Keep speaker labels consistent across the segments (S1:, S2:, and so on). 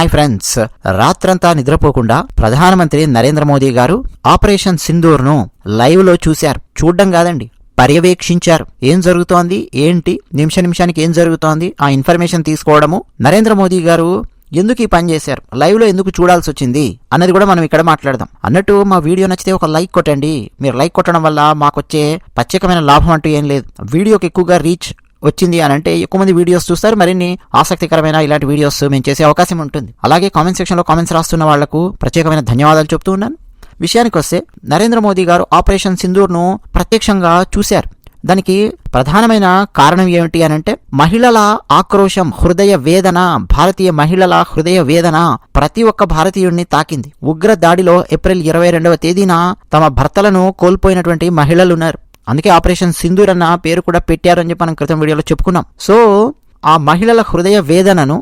S1: Hi friends రాత్రంతా నిద్రపోకుండా ప్రధానమంత్రి నరేంద్ర మోదీ గారు ఆపరేషన్ సింధూర్ను లైవ్లో చూశారు. చూడడం కాదండి పర్యవేక్షించారు. ఏం జరుగుతోంది? ఏంటి? నిమిష నిమిషానికి ఏం జరుగుతోంది? ఆ ఇన్ఫర్మేషన్ తీసుకోవడము నరేంద్ర మోదీ గారు ఎందుకు ఈ పని చేశారు? లైవ్లో ఎందుకు చూడాల్సి వచ్చింది? అన్నది కూడా మనం ఇక్కడ మాట్లాడదాం. అన్నట్టు మా వీడియో నచ్చితే ఒక లైక్ కొట్టండి. మీరు లైక్ కొట్టడం వల్ల మాకొచ్చే ప్రత్యేకమైన లాభం అంటూ ఏం లేదు. వీడియోకి ఎక్కువగా రీచ్ వచ్చింది అని అంటే ఎక్కువ మంది వీడియోస్ చూస్తారు. మరిన్ని ఆసక్తికరమైన ఇలాంటి వీడియోస్ మేము చేసే అవకాశం ఉంటుంది. అలాగే కామెంట్ సెక్షన్లో కామెంట్స్ రాస్తున్న వాళ్ళకు ప్రత్యేకమైన ధన్యవాదాలు చెప్తూ ఉన్నాను. విషయానికి వస్తే నరేంద్ర మోదీ గారు ఆపరేషన్ సింధూర్ను ప్రత్యక్షంగా చూశారు. దానికి ప్రధానమైన కారణం ఏమిటి అని అంటే మహిళల ఆక్రోశం హృదయ వేదన భారతీయ మహిళల హృదయ వేదన ప్రతి ఒక్క భారతీయుడిని తాకింది. ఉగ్ర దాడిలో ఏప్రిల్ ఇరవై రెండవ తేదీన తమ భర్తలను కోల్పోయినటువంటి మహిళలు ఉన్నారు అందుకే ఆపరేషన్ సింధూర్ అన్న పేరు కూడా పెట్టారని చెప్పి మనం క్రితం వీడియోలో చెప్పుకున్నాం. సో ఆ మహిళల హృదయ వేదనను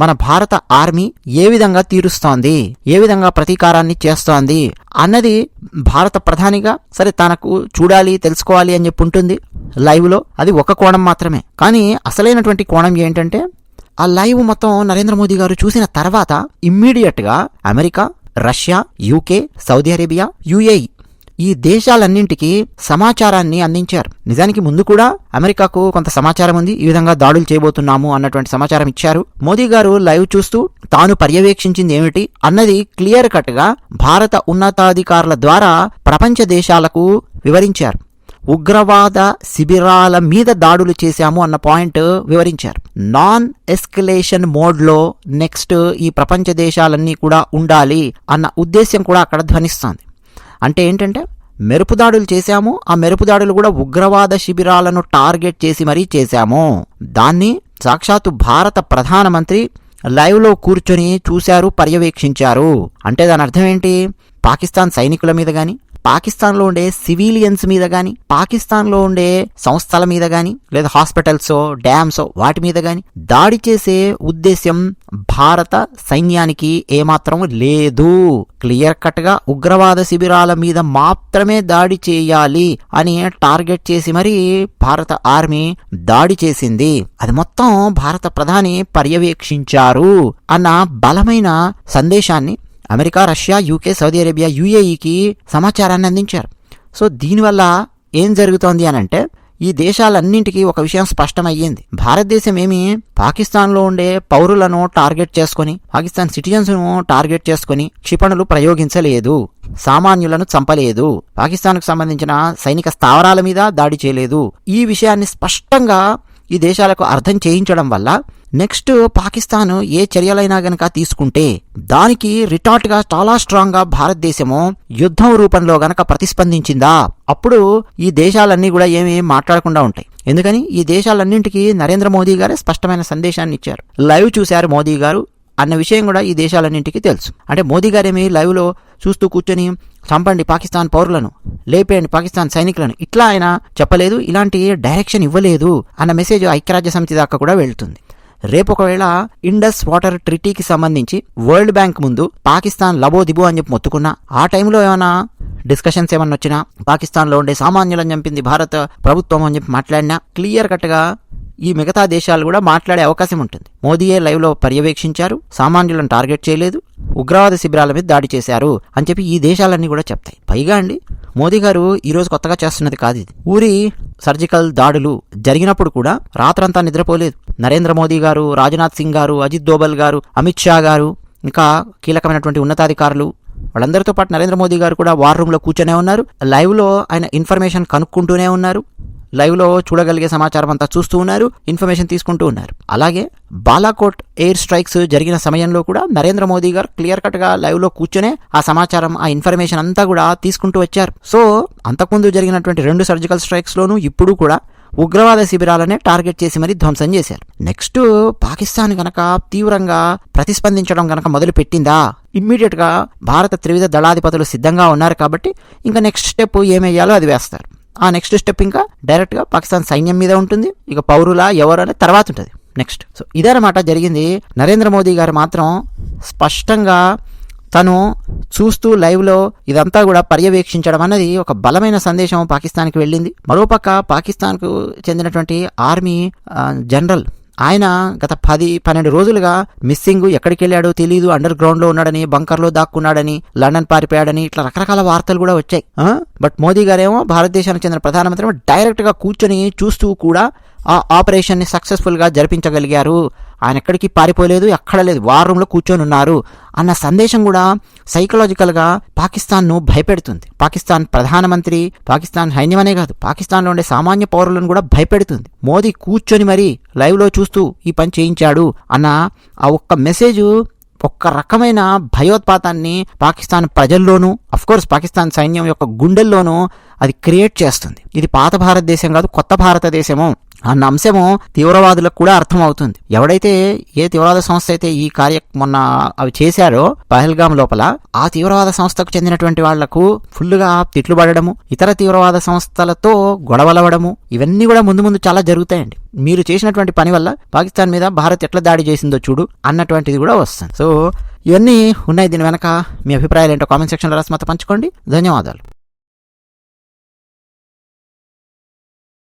S1: మన భారత ఆర్మీ ఏ విధంగా తీరుస్తోంది? ఏ విధంగా ప్రతీకారాన్ని చేస్తోంది? అన్నది భారత ప్రధానిగా సరే తనకు చూడాలి తెలుసుకోవాలి అని చెప్పి ఉంటుంది. లైవ్లో అది ఒక కోణం మాత్రమే. కానీ అసలైనటువంటి కోణం ఏంటంటే ఆ లైవ్ మొత్తం నరేంద్ర మోదీ గారు చూసిన తర్వాత ఇమ్మీడియట్గా America Russia UK Saudi Arabia UAE ఈ దేశాలన్నింటికి సమాచారాన్ని అందించారు. నిజానికి ముందు కూడా అమెరికాకు కొంత సమాచారం ఉంది. ఈ విధంగా దాడులు చేయబోతున్నాము అన్నటువంటి సమాచారం ఇచ్చారు. మోదీ గారు లైవ్ చూస్తూ తాను పర్యవేక్షించింది ఏమిటి అన్నది క్లియర్ కట్గా భారత ఉన్నతాధికారుల ద్వారా ప్రపంచ దేశాలకు వివరించారు. ఉగ్రవాద శిబిరాల మీద దాడులు చేశాము అన్న పాయింట్ వివరించారు. నాన్ ఎస్కలేషన్ మోడ్లో నెక్స్ట్ ఈ ప్రపంచ దేశాలన్నీ కూడా ఉండాలి అన్న ఉద్దేశ్యం కూడా అక్కడ ధ్వనిస్తోంది. అంటే ఏంటంటే మెరుపుదాడులు చేశాము ఆ మెరుపుదాడులు కూడా ఉగ్రవాద శిబిరాలను టార్గెట్ చేసి మరీ చేశాము. దాన్ని సాక్షాత్తు భారత ప్రధానమంత్రి లైవ్లో కూర్చొని చూశారు పర్యవేక్షించారు. అంటే దాని అర్థం ఏంటి? పాకిస్తాన్ సైనికుల మీద కానీ పాకిస్తాన్లో ఉండే సివిలియన్స్ మీద కానీ పాకిస్తాన్లో ఉండే సంస్థల మీద కానీ లేదా హాస్పిటల్సో డ్యామ్సో వాటి మీద కానీ దాడి చేసే ఉద్దేశ్యం భారత సైన్యానికి ఏమాత్రం లేదు. క్లియర్ కట్గా ఉగ్రవాద శిబిరాల మీద మాత్రమే దాడి చేయాలి అని టార్గెట్ చేసి మరీ భారత ఆర్మీ దాడి చేసింది. అది మొత్తం భారత ప్రధాని పర్యవేక్షించారు అన్న బలమైన సందేశాన్ని America Russia UK Saudi Arabia యుఏఈకి సమాచారాన్ని అందించారు. సో దీనివల్ల ఏం జరుగుతోంది అని అంటే ఈ దేశాలన్నింటికీ ఒక విషయం స్పష్టమయ్యింది. భారతదేశం ఏమి పాకిస్తాన్లో ఉండే పౌరులను టార్గెట్ చేసుకుని పాకిస్తాన్ సిటిజన్స్ను టార్గెట్ చేసుకుని క్షిపణులు ప్రయోగించలేదు సామాన్యులను చంపలేదు పాకిస్తాన్కు సంబంధించిన సైనిక స్థావరాల మీద దాడి చేయలేదు. ఈ విషయాన్ని స్పష్టంగా ఈ దేశాలకు అర్థం చేయించడం వల్ల నెక్స్ట్ పాకిస్తాన్ ఏ చర్యలైనా గనక తీసుకుంటే దానికి రిటార్ట్గా చాలా స్ట్రాంగ్గా భారతదేశము యుద్ధం రూపంలో గనక ప్రతిస్పందించిందా? అప్పుడు ఈ దేశాలన్నీ కూడా ఏమీ మాట్లాడకుండా ఉంటాయి. ఎందుకని? ఈ దేశాలన్నింటికీ నరేంద్ర మోదీ గారే స్పష్టమైన సందేశాన్ని ఇచ్చారు. లైవ్ చూశారు మోదీ గారు. అన్న విషయం కూడా ఈ దేశాలన్నింటికి తెలుసు. అంటే మోదీ గారేమి లైవ్లో చూస్తూ కూర్చొని చంపండి పాకిస్తాన్ పౌరులను లేపేయండి పాకిస్తాన్ సైనికులను ఇట్లా ఆయన చెప్పలేదు ఇలాంటి డైరెక్షన్ ఇవ్వలేదు అన్న మెసేజ్ ఐక్యరాజ్య సమితి దాకా కూడా వెళ్తుంది. రేపు ఒకవేళ ఇండస్ వాటర్ ట్రిటీకి సంబంధించి వరల్డ్ బ్యాంక్ ముందు పాకిస్తాన్ లబో దిబో అని చెప్పి మొత్తుకున్నా ఆ టైంలో ఏమైనా డిస్కషన్స్ ఏమన్నా వచ్చినా పాకిస్తాన్లో ఉండే సామాన్యులను చంపింది భారత ప్రభుత్వం అని చెప్పి మాట్లాడినా క్లియర్ కట్గా ఈ మిగతా దేశాలు కూడా మాట్లాడే అవకాశం ఉంటుంది. మోదీయే లైవ్లో పర్యవేక్షించారు. సామాన్యులను టార్గెట్ చేయలేదు. ఉగ్రవాద శిబిరాల మీద దాడి చేశారు అని చెప్పి ఈ దేశాలన్నీ కూడా చెప్తాయి. పైగా అండి మోదీ గారు ఈరోజు కొత్తగా చేస్తున్నది కాదు ఇది. ఊరి సర్జికల్ దాడులు జరిగినప్పుడు కూడా రాత్రంతా నిద్రపోలేదు. నరేంద్ర మోదీ గారు రాజ్నాథ్ సింగ్ గారు అజిత్ దోబల్ గారు అమిత్ షా గారు ఇంకా కీలకమైనటువంటి ఉన్నతాధికారులు వాళ్ళందరితో పాటు నరేంద్ర మోదీ గారు కూడా వార్ రూమ్లో కూర్చొనే ఉన్నారు. లైవ్లో ఆయన ఇన్ఫర్మేషన్ కనుక్కుంటూనే ఉన్నారు. లైవ్లో చూడగలిగే సమాచారం అంతా చూస్తూ ఉన్నారు ఇన్ఫర్మేషన్ తీసుకుంటూ ఉన్నారు. అలాగే బాలాకోట్ ఎయిర్ స్ట్రైక్స్ జరిగిన సమయంలో కూడా నరేంద్ర మోదీ గారు క్లియర్ కట్గా లైవ్లో కూర్చునే ఆ సమాచారం ఆ ఇన్ఫర్మేషన్ అంతా కూడా తీసుకుంటూ వచ్చారు. సో అంతకుముందు జరిగినటువంటి రెండు సర్జికల్ స్ట్రైక్స్లోనూ ఇప్పుడు కూడా ఉగ్రవాద శిబిరాలనే టార్గెట్ చేసి మరీ ధ్వంసం చేశారు. నెక్స్ట్ పాకిస్తాన్ గనక తీవ్రంగా ప్రతిస్పందించడం గనక మొదలు పెట్టిందా ఇమ్మీడియట్గా భారత త్రివిధ దళాధిపతులు సిద్ధంగా ఉన్నారు కాబట్టి ఇంకా నెక్స్ట్ స్టెప్ ఏమయ్యాలో అది వేస్తారు. ఆ నెక్స్ట్ స్టెప్ ఇంకా డైరెక్ట్గా పాకిస్తాన్ సైన్యం మీద ఉంటుంది. ఇక పౌరుల ఎవరు అనే తర్వాత ఉంటుంది. నెక్స్ట్ సో ఇదనమాట జరిగింది. నరేంద్ర మోదీ గారు మాత్రం స్పష్టంగా తను చూస్తూ లైవ్లో ఇదంతా కూడా పర్యవేక్షించడం అన్నది ఒక బలమైన సందేశం పాకిస్తాన్కి వెళ్ళింది. మరోపక్క పాకిస్తాన్కు చెందినటువంటి ఆర్మీ జనరల్ ఆయన గత పది పన్నెండు రోజులుగా మిస్సింగ్ ఎక్కడికి వెళ్ళాడో తెలియదు అండర్ గ్రౌండ్లో ఉన్నాడని బంకర్లో దాక్కున్నాడని లండన్ పారిపోయాడని ఇట్లా రకరకాల వార్తలు కూడా వచ్చాయి. బట్ మోదీ గారేమో భారతదేశానికి చెందిన ప్రధానమంత్రి డైరెక్ట్గా కూర్చొని చూస్తూ కూడా ఆ ఆపరేషన్ని సక్సెస్ఫుల్గా జరిపించగలిగారు. ఆయన ఎక్కడికి పారిపోలేదు ఎక్కడ లేదు వార్ రూమ్లో కూర్చొని ఉన్నారు అన్న సందేశం కూడా సైకలాజికల్గా పాకిస్తాన్ను భయపెడుతుంది. పాకిస్తాన్ ప్రధానమంత్రి పాకిస్తాన్ సైన్యమనే కాదు పాకిస్తాన్లో ఉండే సామాన్య పౌరులను కూడా భయపెడుతుంది. మోదీ కూర్చొని మరీ లైవ్లో చూస్తూ ఈ పని చేయించాడు అన్న ఆ ఒక్క మెసేజ్ ఒక్క రకమైన భయోత్పాతాన్ని పాకిస్తాన్ ప్రజల్లోనూ కోర్స్ పాకిస్తాన్ సైన్యం యొక్క గుండెల్లోనూ అది క్రియేట్ చేస్తుంది. ఇది పాత భారతదేశం కాదు కొత్త భారతదేశము. అన్న అంశము తీవ్రవాదులకు కూడా అర్థమవుతుంది. ఎవడైతే ఏ తీవ్రవాద సంస్థ అయితే ఈ కార్య మొన్న అవి చేశారో పహల్గాం లోపల ఆ తీవ్రవాద సంస్థకు చెందినటువంటి వాళ్ళకు ఫుల్గా తిట్లు పడడము ఇతర తీవ్రవాద సంస్థలతో గొడవలవడము ఇవన్నీ కూడా ముందు ముందు చాలా జరుగుతాయండి. మీరు చేసినటువంటి పని వల్ల పాకిస్తాన్ మీద భారత్ ఎట్లా దాడి చేసిందో చూడు అన్నటువంటిది కూడా వస్తుంది. సో ఇవన్నీ ఉన్నాయి. దీని వెనక మీ అభిప్రాయాలు ఏంటో కామెంట్ సెక్షన్లో రాసి మాతో పంచుకోండి. ధన్యవాదాలు.